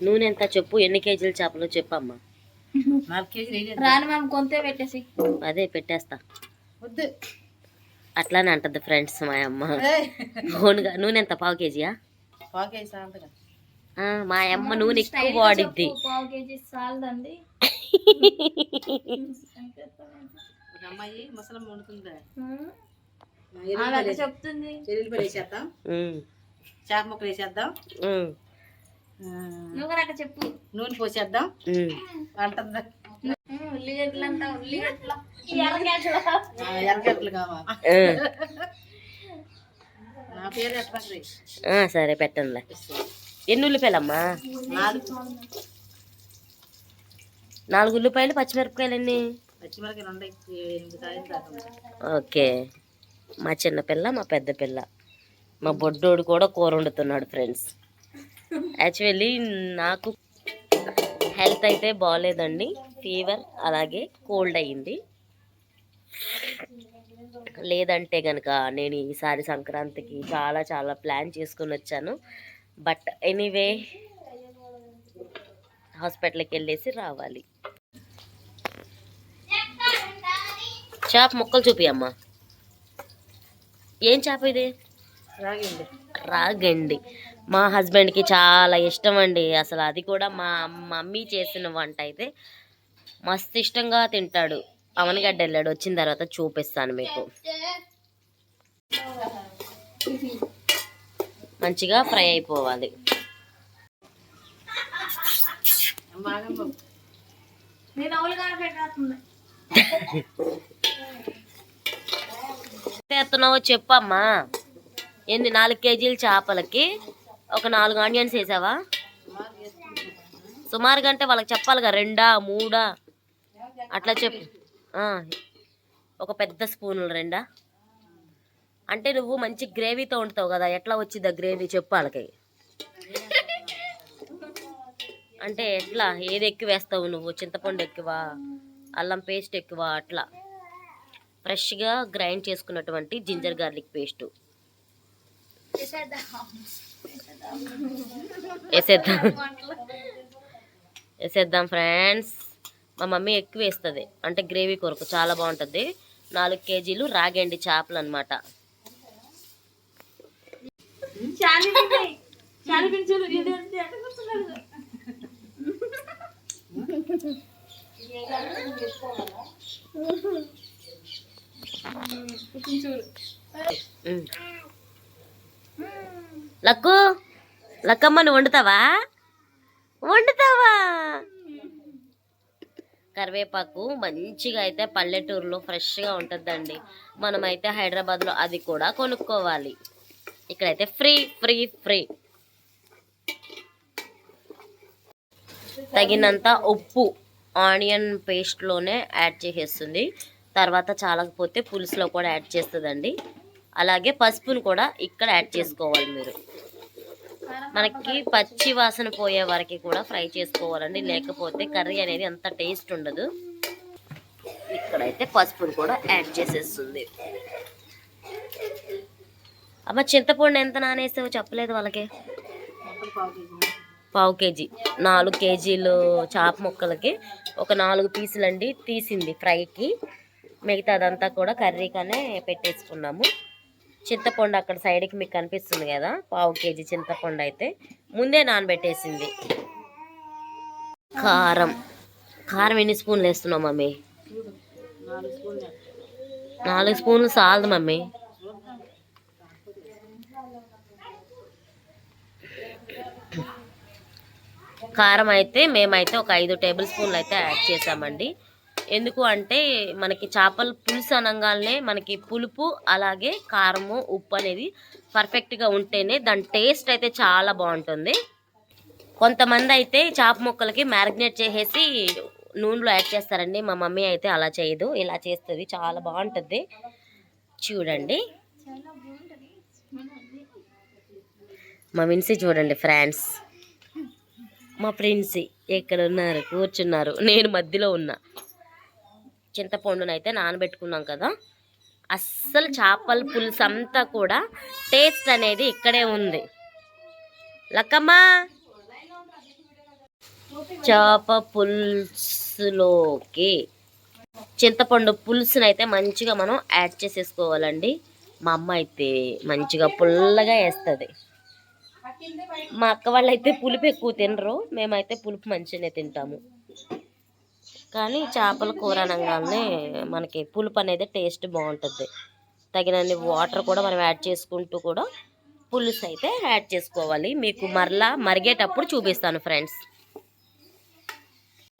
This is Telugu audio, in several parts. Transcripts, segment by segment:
నూనె ఎంత చెప్పు? ఎన్ని కేజీల చేపలు చెప్పమ్మా. రాని మేము కొంతే పెట్టేసి. అదే పెట్టేస్తా. వద్దు. అట్లానే అంటది ఫ్రెండ్స్ మా అమ్మ. ఓన్గా నూనె ఎంత? పావు కేజీయా? సాయంత్రం ఆ, మా అమ్మ నూనె ఎక్కువ వాడిద్ది. పావు కేజీ అమ్మాయి ముసలమ్మ వండుతుందా చెప్తుంది. వేసేద్దాం చేప ముక్కలు వేసేద్దాం. నువ్వు అట్లా చెప్పు. నూనె పోసేద్దాం. అంటుందా ఉల్లిగడ్డలు అంతా ఉల్లిగడ్డలు. ఎరగట్లు కావాలి నా పేరు ఎట్లా ఆ, సరే పెట్టండిలే ఎన్ని ఉల్లిపాయలమ్మా? నాలుగు. నాలుగు ఉల్లిపాయలు పచ్చిమిరపకాయలు ఎన్ని? పచ్చిమిరకాయలు ఉన్నాయి ఎనిమిది కాయలు దాకా ఓకే. మా చిన్న పిల్ల మా పెద్ద పిల్ల. మా బొడ్డోడు కూడా కూర వండుతున్నాడు ఫ్రెండ్స్ యాక్చువల్లీ నాకు హెల్త్ అయితే బాగాలేదండి ఫీవర్ అలాగే కోల్డ్ అయ్యింది. లేదంటే కనుక నేను ఈసారి సంక్రాంతికి చాలా చాలా ప్లాన్ చేసుకుని వచ్చాను. బట్ ఎనీవే హాస్పిటల్కి వెళ్ళేసి రావాలి. చేప ముక్కలు చూపి అమ్మా. ఏం చేప ఇది? రాగిండి. రాగండి. మా హస్బెండ్కి చాలా ఇష్టం అండి అసలు అది కూడా మా మమ్మీ చేసిన వంట అయితే మస్తు ఇష్టంగా తింటాడు. అవనగడ్డ వెళ్ళాడు. వచ్చిన తర్వాత చూపిస్తాను మీకు. మంచిగా ఫ్రై అయిపోవాలి. నేను ఎత్తున్నావో చెప్పమ్మా. ఎన్ని నాలుగు కేజీల చేపలకి ఒక నాలుగు ఆనియన్స్ వేసావా? సుమారుగా అంటే వాళ్ళకి చెప్పాలిగా రెండా మూడా? అట్లా చెప్పు. ఒక పెద్ద స్పూన్లు రెండా? అంటే నువ్వు మంచి గ్రేవీతో వండుతావు కదా ఎట్లా వచ్చిందా గ్రేవీ చెప్పు వాళ్ళకి. అంటే ఎట్లా ఏది ఎక్కువ వేస్తావు నువ్వు? చింతపండు ఎక్కువ అల్లం పేస్ట్ ఎక్కువ అట్లా. ఫ్రెష్గా గ్రైండ్ చేసుకున్నటువంటి జింజర్ గార్లిక్ పేస్ట్. వేసేద్దాం. వేసేద్దాం. ఫ్రెండ్స్. మా మమ్మీ ఎక్కువ వేస్తుంది. అంటే గ్రేవీ కొరకు చాలా బాగుంటుంది. నాలుగు కేజీలు రాగండి చేపలు అనమాట చాలిపించులు లక్కు లక్కమ్మ నువ్వు వండుతావా? వండుతావా? కరివేపాకు మంచిగా అయితే పల్లెటూరులో ఫ్రెష్గా ఉంటుందండి. మనమైతే హైదరాబాద్లో అది కూడా కొనుక్కోవాలి. ఇక్కడైతే ఫ్రీ ఫ్రీ ఫ్రీ. తగినంత ఉప్పు ఆనియన్ పేస్ట్లోనే యాడ్ చేసేస్తుంది. తర్వాత చాలకపోతే పులుసులో కూడా యాడ్ చేస్తుందండి. అలాగే పసుపును కూడా ఇక్కడ యాడ్ చేసుకోవాలి మీరు. మనకి పచ్చి వాసన పోయే వరకు కూడా ఫ్రై చేసుకోవాలండి. లేకపోతే కర్రీ అనేది అంత టేస్ట్ ఉండదు. ఇక్కడైతే పసుపును కూడా యాడ్ చేసేస్తుంది. అమ్మ చింతపండు ఎంత నానేసావో చెప్పలేదు వాళ్ళకి? పావు కేజీ. పావు కేజీ నాలుగు కేజీలు చాప ముక్కలకి ఒక నాలుగు పీసులు అండి తీసింది ఫ్రైకి. మిగతా అదంతా కూడా కర్రీకనే పెట్టేసుకున్నాము. చింతపండు అక్కడ సైడ్కి మీకు కనిపిస్తుంది కదా పావు కేజీ చింతపండు అయితే. ముందే నానబెట్టేసింది. కారం. కారం ఎన్ని స్పూన్లు వేస్తున్నావు మమ్మీ? నాలుగు స్పూన్లు నాలుగు స్పూన్లు చాలదు మమ్మీ. కారం అయితే మేమైతే ఒక ఐదు టేబుల్ స్పూన్లు అయితే యాడ్ చేసామండి. ఎందుకు అంటే మనకి చేపల పులుసు అనగానే మనకి పులుపు అలాగే కారము ఉప్పు అనేది పర్ఫెక్ట్గా ఉంటేనే దాని టేస్ట్ అయితే చాలా బాగుంటుంది. కొంతమంది అయితే చేప ముక్కలకి మ్యారినేట్ చేసేసి నూనెలో యాడ్ చేస్తారండి. మా మమ్మీ అయితే అలా చేయదు. ఇలా చేస్తుంది. చాలా బాగుంటుంది. చూడండి. మా విన్సీ చూడండి ఫ్రాన్స్ మా ఫ్రెండ్స్ ఎక్కడ ఉన్నారు కూర్చున్నారు. నేను మధ్యలో ఉన్నా. చింతపండునైతే నానబెట్టుకున్నాం కదా. అస్సలు చేపల పులుసు అంతా కూడా టేస్ట్ అనేది ఇక్కడే ఉంది. లక్కమ్మ! చేప పులుసులోకి చింతపండు పులుసునైతే అయితే మంచిగా మనం యాడ్ చేసేసుకోవాలండి. మా అమ్మ అయితే మంచిగా పుల్లగా వేస్తుంది. మా అక్క వాళ్ళు అయితే పులుపు ఎక్కువ తినరు. మేమైతే పులుపు మంచిగానే తింటాము. కానీ చేపల కూర అనగానే మనకి పులుపు అనేది టేస్ట్ బాగుంటుంది. తగినన్ని వాటర్ కూడా మనం యాడ్ చేసుకుంటూ కూడా పులుసు అయితే యాడ్ చేసుకోవాలి. మీకు మరలా మరిగేటప్పుడు చూపిస్తాను ఫ్రెండ్స్.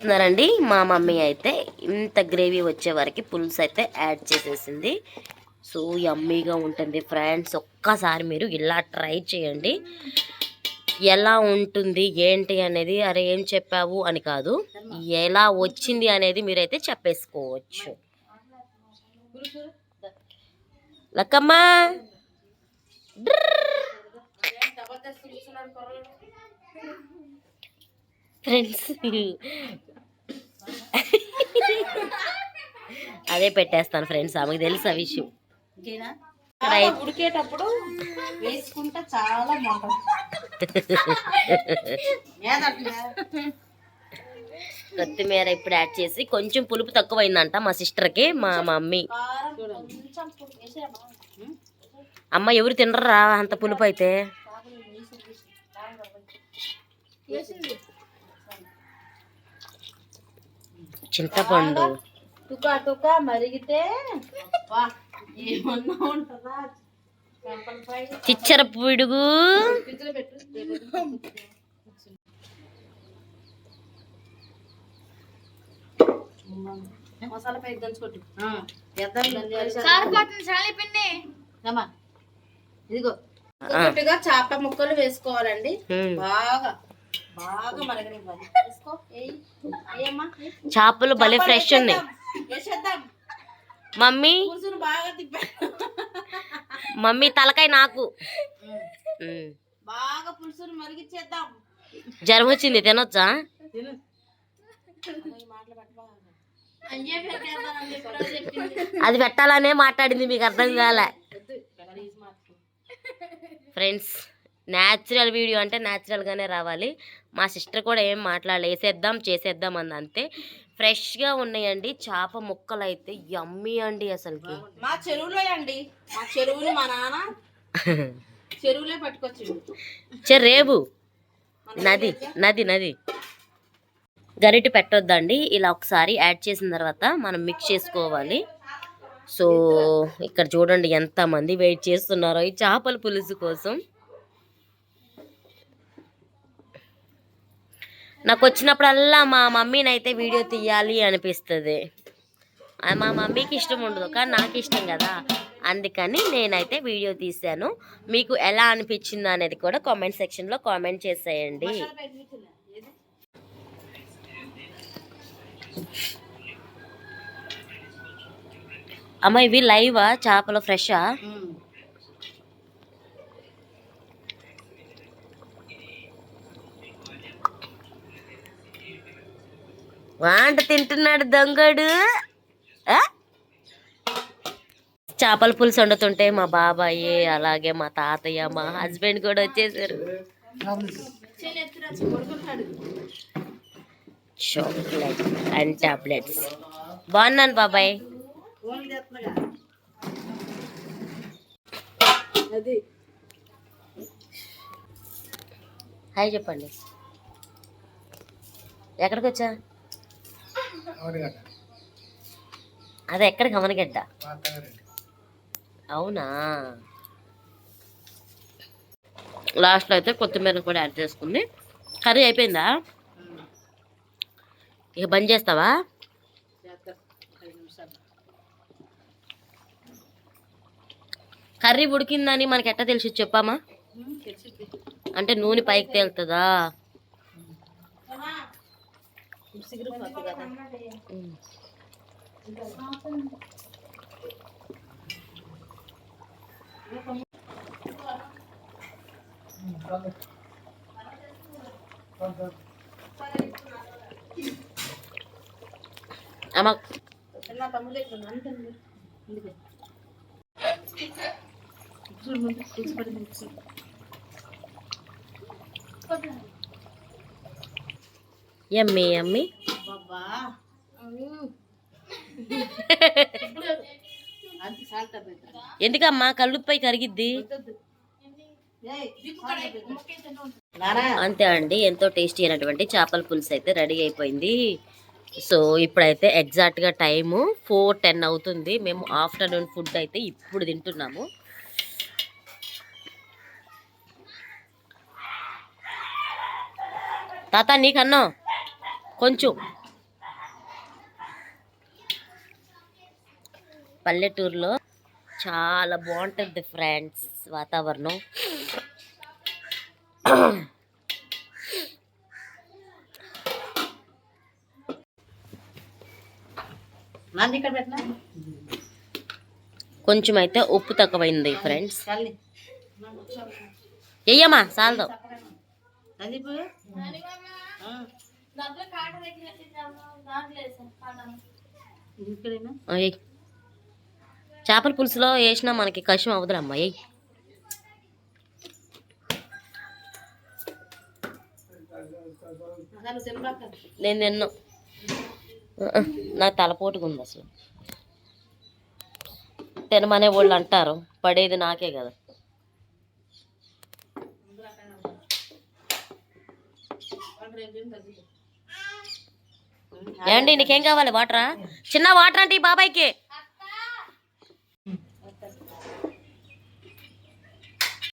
చూస్తున్నారండి మా మమ్మీ అయితే ఇంత గ్రేవీ వచ్చే వరకు పులుసు అయితే యాడ్ చేసేసింది. సో యమ్మీగా ఉంటుంది ఫ్రెండ్స్. ఒక్కసారి మీరు ఇలా ట్రై చేయండి. ఎలా ఉంటుంది ఏంటి అనేది అరే ఏం చెప్పావు? అని కాదు. ఎలా వచ్చింది అనేది మీరైతే చెప్పేసుకోవచ్చు. లక్కమ్మ! ఫ్రెండ్స్ అదే పెట్టేస్తాను ఫ్రెండ్స్ ఆమెకు తెలుసు ఆ విషయం. ఉడికేటప్పుడు వేసుకుంటే చాలా బాగుంటుంది. కొత్తిమీర ఇప్పుడు యాడ్ చేసి కొంచెం పులుపు తక్కువైందంట మా సిస్టర్కి మా మమ్మీ. అమ్మ ఎవరు తినరా అంత పులుపు అయితే? చింతపండు. తుక తుక మరిగితే చిచ్చర పిడుగు. మసాలా పై దంచుకొట్టు ఇదిగో. చేప ముక్కలు వేసుకోవాలండి. బాగా బాగా వేసుకో. చేపలు భలే ఫ్రెష్ ఉన్నాయి. వేసేద్దాం. మమ్మీ? పులుసును బాగా తిప్పాను మమ్మీ తలకాయ నాకు. ఉమ్. బాగా పులుసును మరిగిచ్చేద్దాం. జ్వరం వచ్చింది తినొచ్చా? అది పెట్టాలనే మాట్లాడింది మీకు అర్థం కాలే. ఫ్రెండ్స్ న్యాచురల్ వీడియో అంటే న్యాచురల్గానే రావాలి. మా సిస్టర్ కూడా ఏం మాట్లాడలే వేసేద్దాం చేసేద్దాం అంది అంతే ఫ్రెష్గా ఉన్నాయండి. చేప ముక్కలు అయితే యమ్మీ అండి అసలుకి. మా చెరువులో అండి. మా చెరువులు మా నాన్న చెరువులే పట్టుకొచ్చిండు. చే రేవు నది నది నది. గరిటె పెట్టొద్దండి. ఇలా ఒకసారి యాడ్ చేసిన తర్వాత మనం మిక్స్ చేసుకోవాలి. సో ఇక్కడ చూడండి ఎంతమంది వెయిట్ చేస్తున్నారో ఈ చేపల పులుసు కోసం. నాకు వచ్చినప్పుడల్లా మా మమ్మీని అయితే వీడియో తీయాలి అనిపిస్తుంది. మా మమ్మీకి ఇష్టం ఉండదు కానీ నాకు ఇష్టం కదా. అందుకని నేనైతే వీడియో తీశాను. మీకు ఎలా అనిపించింది అనేది కూడా కామెంట్ సెక్షన్లో కామెంట్ చేసేయండి. అమ్మ ఇవి లైవా? చేపలు ఫ్రెషా? వాంట తింటున్నాడు దొంగడు? చేపల పులుసు వండుతుంటే మా బాబాయ్ అలాగే మా తాతయ్య మా హస్బెండ్ కూడా వచ్చేసారు. చాక్లెట్ అండ్ టాబ్లెట్స్ బాగున్నాను బాబాయ్. హాయ్ చెప్పండి. ఎక్కడికి వచ్చా అదే ఎక్కడ గమనగడ్డ? అవునా? లాస్ట్లో అయితే కొత్తిమీర కూడా యాడ్ చేసుకుంది. కర్రీ అయిపోయిందా? ఇక బంద్ చేస్తావా? కర్రీ ఉడికిందని మనకి ఎట్ట తెలిసి చెప్పామా అంటే నూనె పైకి తేలుతుందా? సిగురు పోతుంది కదా ఉమ్. అమ్మ చిన్న తమ్ముడు ఇక్కడ అంతే ఉంది. అందుకే చూడు ముందు పులుసు పడింది చూడు ఎమ్మి ఎమ్మి బాబా సాల్ట్ పెద్ద ఎందుకమ్మా? కళ్ళుపై కరిగిద్ది. అంతే అండి. ఎంతో టేస్టీ అయినటువంటి చేపల పులుసు అయితే రెడీ అయిపోయింది. సో ఇప్పుడైతే ఎగ్జాక్ట్గా టైము ఫోర్ టెన్ అవుతుంది. మేము ఆఫ్టర్నూన్ ఫుడ్ అయితే ఇప్పుడు తింటున్నాము. తాత నీకన్నా? కొంచెం. పల్లెటూరులో చాలా బాగుంటుంది ఫ్రెండ్స్ వాతావరణం. కొంచెం అయితే ఉప్పు తక్కువైంది ఫ్రెండ్స్. చల్లి. ఎయ్యమ్మా చేపల పులుసులో వేసినా మనకి కషం అసలు తినబాక నేను తిన్నా. నాకు తలపోటుగా ఉంది అసలు. తినమనే వాళ్ళు అంటారు. పడేది నాకే కదా. ఏమండి నీకేం కావాలి? వాటరా? చిన్న వాటర్ అంటే ఈ బాబాయ్కి?